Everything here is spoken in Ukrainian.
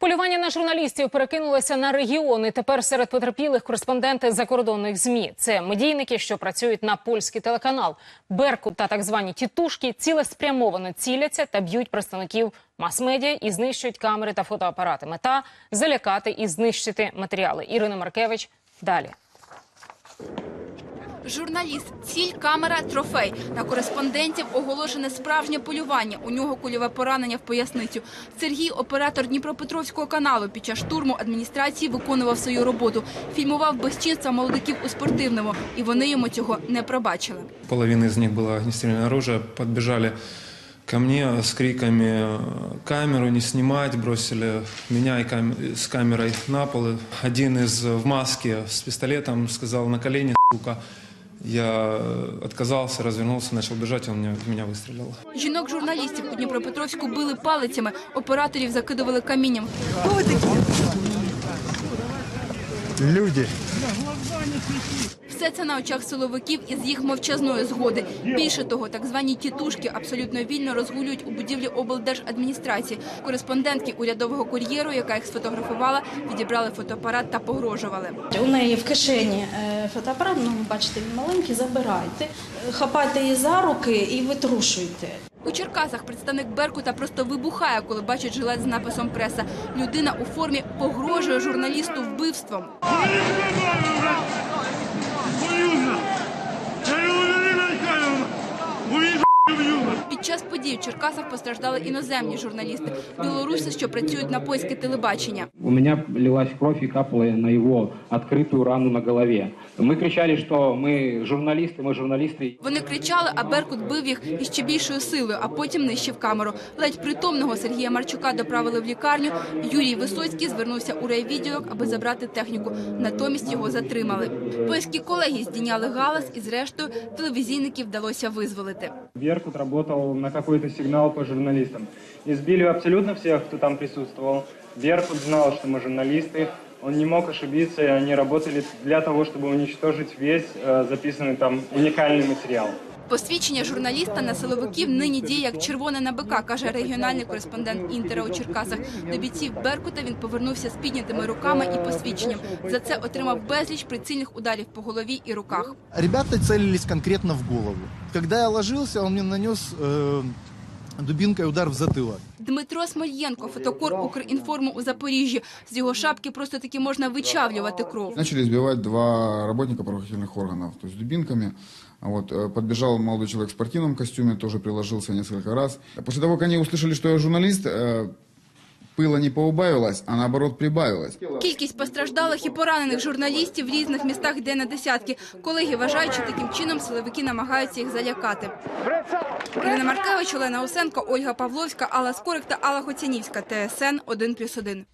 Полювання на журналістів перекинулося на регіони. Тепер серед потерпілих кореспонденти закордонних змі. Це медійники, що працюють на польський телеканал. Беркут та так звані тітушки цілеспрямовано ціляться та б'ють представників мас-медіа і знищують камери та фотоапарати. Мета залякати і знищити матеріали. Ірина Маркевич далі. Журналіст, ціль, камера, трофей. На кореспондентів оголошене справжнє полювання. У нього кульове поранення в поясницю. Сергій, оператор Дніпропетровського каналу, під час штурму адміністрації виконував свою роботу. Фільмував безчинства молодиків у спортивному, і вони йому цього не пробачили. Половина из них было огнестрельное оружие. Подбежали ко мне с криками «камеру не снимать», бросили меня и кам- с камерой на пол. Один из в маске с пистолетом сказал «на колени, сука». Я отказался, развернулся, начал бежать, он меня, в меня выстрелил. Жінок-журналістів у Дніпропетровську били палицями, операторів закидували камінням. Люди. Все це на очах силовиків із їх мовчазної згоди. Більше того, так звані тітушки абсолютно вільно розгулюють у будівлі облдержадміністрації. Кореспондентки урядового кур'єру, яка їх сфотографувала, відібрали фотоапарат та погрожували. У неї в кишені е, фотоапарат, ну бачите, він маленький, забирайте, хапайте її за руки і витрушуйте. У Черкасах представник Беркута просто вибухає, коли бачить жилет з написом преса. Людина у формі погрожує журналісту вбивством. Під в Черкасах постраждали іноземні журналісти, білоруси, що працюють на польське телебачення. У меня лилась кровь и капала на его открытую рану на голове. Мы кричали, что мы журналисты, мы журналисты. Вони кричали, а Беркут бив їх із ще більшою силою, а потім нищив камеру. Ледь притомного Сергія Марчука доправили в лікарню. Юрій Висоцький звернувся у райвідділок, аби забрати техніку. Натомість його затримали. Польські колеги здійняли галас, і зрештою телевізійників вдалося визволити. Беркут работал на какой-то сигнал по журналистам. Избили абсолютно всех, кто там присутствовал. Беркут знал, что мы журналисты. Он не мог ошибиться, и они работали для того, чтобы уничтожить весь э, записанный там уникальный материал. Посвідчення журналіста на силовиків нині діє як червоне на бика, каже регіональний кореспондент Інтера у Черкасах. До бійців Беркута він повернувся з піднятими руками і посвідченням. За це отримав безліч прицільних ударів по голові і руках. Ребята целились конкретно в голову. Когда я ложился, он мне нанес э, дубинкой удар в затылок. Дмитро Смольєнко, фотокор Укрінформу у Запоріжжі. З його шапки просто таки можна вичавлювати кров. Начали избивать два работника правоохранительных органов, то есть дубинками. А Вот, э, подбежал молодой человек в спортивном костюме, тоже приложился несколько раз. После того, как они услышали, что я журналист, э, пыла не поубавилась, а наоборот прибавилась. Кількість постраждалих і поранених журналістів в різних містах йде на десятки. Колеги вважають, що таким чином силовики намагаються їх залякати. Ірина Маркевич, Олена Осенко, Ольга Павловська, Алла Скорик та Алла Хоцянівська. ТСН 1+,1.